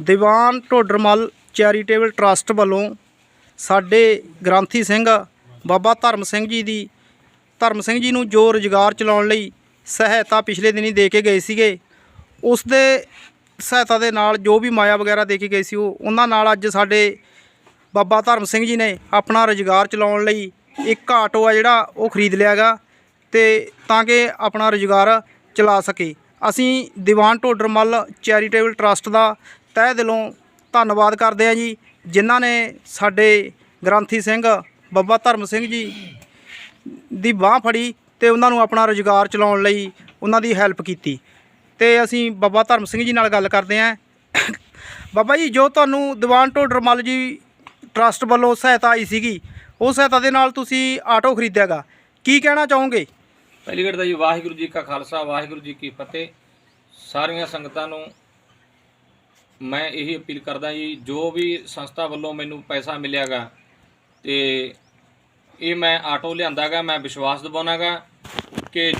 ਦੀਵਾਨ ਢੋਡਰਮਲ charitable trust ਵੱਲੋਂ ਸਾਡੇ ਗ੍ਰੰਥੀ ਸਿੰਘ, ਬਾਬਾ ਧਰਮ ਸਿੰਘ ਜੀ ਦੀ, ਧਰਮ ਸਿੰਘ ਜੀ ਨੂੰ ਜੋ ਰੁਜ਼ਗਾਰ ਚਲਾਉਣ ਲਈ ਸਹਾਇਤਾ ਪਿਛਲੇ ਦਿਨੀ ਦੇ ਕੇ ਗਏ ਸੀਗੇ, ਉਸ ਦੇ ਸਹਾਇਤਾ ਦੇ ਨਾਲ ਜੋ ਵੀ ਮਾਇਆ ਵਗੈਰਾ ਦੇ ਕੇ ਗਏ ਸੀ, ਉਹ ਉਹਨਾਂ ਨਾਲ ਅੱਜ ਸਾਡੇ ਬਾਬਾ ਧਰਮ ਸਿੰਘ ਜੀ ਨੇ ਆਪਣਾ ਰੁਜ਼ਗਾਰ ਚਲਾਉਣ ਲਈ ਇੱਕ ਆਟੋ ਆ ਜਿਹੜਾ ਉਹ ਖਰੀਦ ਲਿਆਗਾ ਤੇ ਤਾਂ ਕਿ ਆਪਣਾ ਰੁਜ਼ਗਾਰ ਚਲਾ ਸਕੇ। ਅਸੀਂ ਦੀਵਾਨ ਢੋਡਰਮਲ ਚੈਰੀਟੇਬਲ ਟਰਸਟ ਦਾ ਤਹਿ ਦਿਲੋਂ ਧੰਨਵਾਦ ਕਰਦੇ ਹਾਂ ਜੀ, ਜਿਨ੍ਹਾਂ ਨੇ ਸਾਡੇ ਗ੍ਰੰਥੀ ਸਿੰਘ, ਬਾਬਾ ਧਰਮ ਸਿੰਘ ਜੀ ਦੀ ਬਾਹ ਫੜੀ ਤੇ ਉਹਨਾਂ ਨੂੰ ਆਪਣਾ ਰੁਜ਼ਗਾਰ ਚਲਾਉਣ ਲਈ ਉਹਨਾਂ ਦੀ ਹੈਲਪ ਕੀਤੀ। ਤੇ ਅਸੀਂ ਬਾਬਾ ਧਰਮ ਸਿੰਘ ਜੀ ਨਾਲ ਗੱਲ ਕਰਦੇ ਹਾਂ। ਬਾਬਾ ਜੀ, ਜੋ ਤੁਹਾਨੂੰ ਦੀਵਾਨ ਢੋਡਰਮਲ ਜੀ ਟਰਸਟ ਵੱਲੋਂ ਸਹਾਇਤਾ ਆਈ ਸੀਗੀ, ਉਹ ਸਹਾਇਤਾ ਦੇ ਨਾਲ ਤੁਸੀਂ ਆਟੋ ਖਰੀਦਿਆਗਾ। ਕੀ ਕਹਿਣਾ ਚਾਹੋਗੇ? ਪਹਿਲੀ ਗੱਲ ਤਾਂ ਜੀ, ਵਾਹਿਗੁਰੂ ਜੀ ਕਾ ਖਾਲਸਾ, ਵਾਹਿਗੁਰੂ ਜੀ ਕੀ ਫਤਿਹ। ਸਾਰੀਆਂ ਸੰਗਤਾਂ ਨੂੰ ਮੈਂ ਇਹੀ ਅਪੀਲ ਕਰਦਾ ਜੀ, ਜੋ ਵੀ ਸੰਸਥਾ ਵੱਲੋਂ ਮੈਨੂੰ ਪੈਸਾ ਮਿਲਿਆਗਾ ਤੇ ਇਹ ਮੈਂ ਆਟੋ ਲਿਆਂਦਾਗਾ, ਮੈਂ ਵਿਸ਼ਵਾਸ ਦਿਵਾਉਣਾਗਾ ਕਿ